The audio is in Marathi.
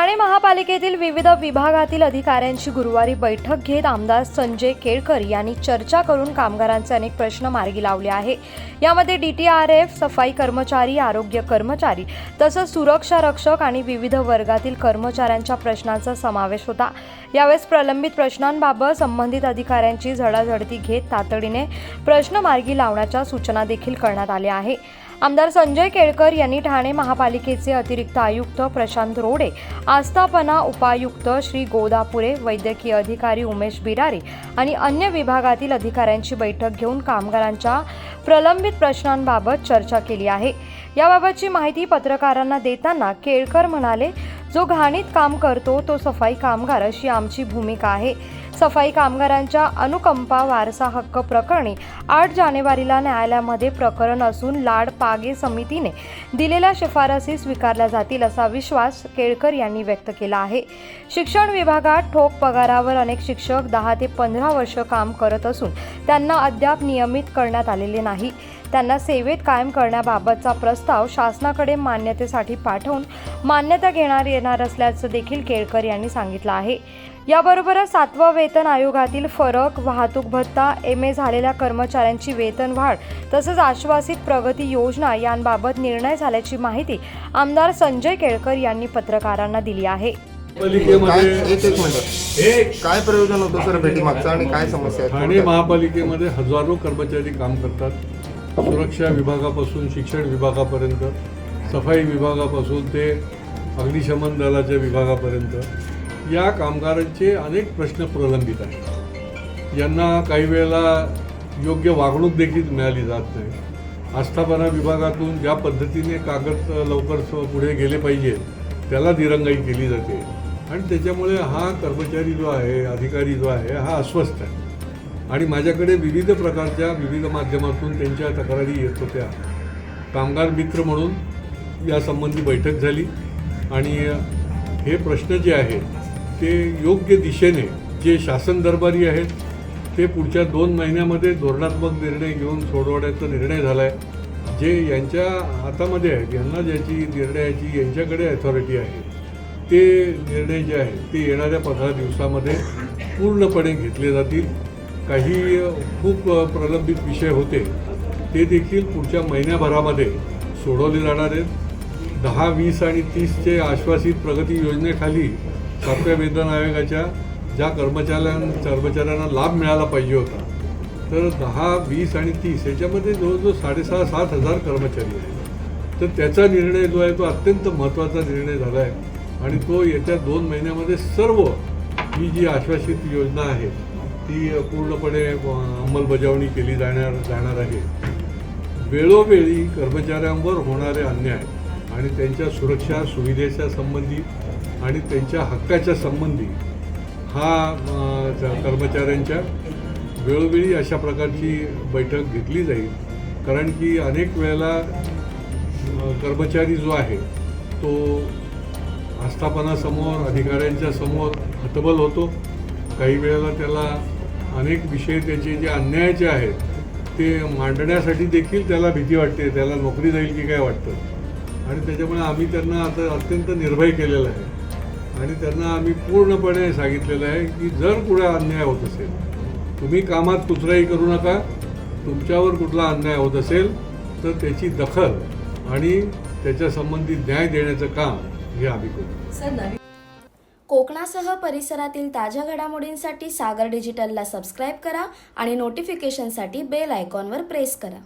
ठाणे महापालिकेतील विविध विभागातील अधिकाऱ्यांची गुरुवारी बैठक घेत आमदार संजय केळकर यांनी चर्चा करून कामगारांचे अनेक प्रश्न मार्गी लावले आहे. यामध्ये डी टी आर एफ सफाई कर्मचारी आरोग्य कर्मचारी तसंच सुरक्षा रक्षक आणि विविध वर्गातील कर्मचाऱ्यांच्या प्रश्नांचा समावेश होता. यावेळेस प्रलंबित प्रश्नांबाबत संबंधित अधिकाऱ्यांची झडाझडती घेत तातडीने प्रश्न मार्गी लावण्याच्या सूचना देखील करण्यात आल्या आहे. आमदार संजय केळकर यांनी ठाणे महापालिकेचे अतिरिक्त आयुक्त प्रशांत रोडे आस्थापना उपायुक्त श्री गोदापुरे वैद्यकीय अधिकारी उमेश बिरारे आणि अन्य विभागातील अधिकाऱ्यांची बैठक घेऊन कामगारांच्या प्रलंबित प्रश्नांबाबत चर्चा केली आहे. याबाबतची माहिती पत्रकारांना देताना केळकर म्हणाले जो घाणीत काम करतो तो सफाई कामगार अशी आमची भूमिका आहे. सफाई कामगारांच्या अनुकंपा वारसा हक्क प्रकरणी आठ जानेवारीला न्यायालयामध्ये प्रकरण असून लाड पागे समितीने दिलेल्या शिफारसी स्वीकारल्या जातील असा विश्वास केळकर यांनी व्यक्त केला आहे. शिक्षण विभागात ठोक पगारावर अनेक शिक्षक दहा ते पंधरा वर्ष काम करत असून त्यांना अद्याप नियमित करण्यात आलेले नाही. त्यांना सेवेत कायम करण्याबाबतचा प्रस्ताव शासनाकडे मान्यतेसाठी पाठवून मान्यता घेणार येणार असल्याचं देखील केळकर यांनी सांगितलं आहे. याबरोबरच सातवा वेतन आयोगातील फरक वाहतूक भत्ता एम ए झालेल्या कर्मचाऱ्यांची वेतन वाढ तसंच आश्वासित प्रगती योजना यांबाबत निर्णय झाल्याची माहिती आमदार संजय केळकर यांनी पत्रकारांना दिली आहे. काय? एक एक मिनिट. काय प्रयोजन होतं सर भेटीमागचं आणि काय समस्या ठाणे? महापालिकेमध्ये हजारो कर्मचारी काम करतात. सुरक्षा विभागापासून शिक्षण विभागापर्यंत सफाई विभागापासून ते अग्निशमन दलाच्या विभागापर्यंत. या कामगारांचे अनेक प्रश्न प्रलंबित आहेत. यांना काही वेळेला योग्य वागणूक देखील मिळाली जात नाही. आस्थापना विभागातून ज्या पद्धतीने कागद लवकर पुढे गेले पाहिजे त्याला दिरंगाई केली जाते. आणि त्याच्यामुळे हा कर्मचारी जो आहे अधिकारी जो आहे हा अस्वस्थ आहे. आणि माझ्याकडे विविध प्रकारच्या विविध माध्यमातून त्यांच्या तक्रारी येत होत्या. कामगार मित्र म्हणून यासंबंधी बैठक झाली. आणि हे प्रश्न जे आहेत ते योग्य दिशेने जे शासन दरबारी आहेत ते पुढच्या दोन महिन्यामध्ये धोरणात्मक निर्णय घेऊन सोडवण्याचा निर्णय झाला आहे जे यांच्या हातामध्ये आहेत यांना ज्याची निर्णयाची यांच्याकडे अथॉरिटी आहे ते निर्णय जे आहेत ते येणाऱ्या पंधरा दिवसामध्ये पूर्णपणे घेतले जातील. काही खूप प्रलंबित विषय होते ते देखील पुढच्या महिन्याभरामध्ये सोडवले जाणार आहेत. दहा वीस आणि तीसचे आश्वासित प्रगती योजनेखाली सातव्या वेतन आयोगाच्या ज्या कर्मचाऱ्यां कर्मचाऱ्यांना लाभ मिळाला पाहिजे होता तर दहा वीस आणि तीस याच्यामध्ये जवळजवळ साडेसहा सात हजार कर्मचारी आहेत. तर त्याचा निर्णय जो आहे तो अत्यंत महत्त्वाचा निर्णय झाला आहे आणि तो येत्या दोन महिन्यामध्ये सर्व ही जी आश्वासित योजना आहे ती पूर्णपणे अंमलबजावणी केली जाणार जाणार आहे. वेळोवेळी कर्मचाऱ्यांवर होणारे अन्याय आणि त्यांच्या सुरक्षा सुविधेच्या संबंधी आणि त्यांच्या हक्काच्या संबंधी हा कर्मचाऱ्यांच्या वेळोवेळी अशा प्रकारची बैठक घेतली जाईल. कारण की अनेक वेळेला कर्मचारी जो आहे तो आस्थापनासमोर अधिकाऱ्यांच्या समोर हतबल होतो. काही वेळेला त्याला अनेक विषय त्याचे जे अन्यायाचे आहेत ते मांडण्यासाठी देखील त्याला भीती वाटते. त्याला नोकरी जाईल की काय वाटतं? आणि त्याच्यामुळे आम्ही त्यांना आता अत्यंत निर्भय केलेलं आहे. आणि त्यांना आम्ही पूर्णपणे सांगितलेलं आहे की जर कुठे अन्याय होत असेल तुम्ही कामात कुचराई करू नका तुमच्यावर कुठला अन्याय होत असेल तर त्याची दखल आणि त्याच्या संबंधित न्याय देण्याचं काम हे आम्ही करू. कोकणासह परिसरातील ताज्या घडामोडींसाठी सागर डिजिटलला सबस्क्राईब करा आणि नोटिफिकेशनसाठी बेल आयकॉनवर प्रेस करा.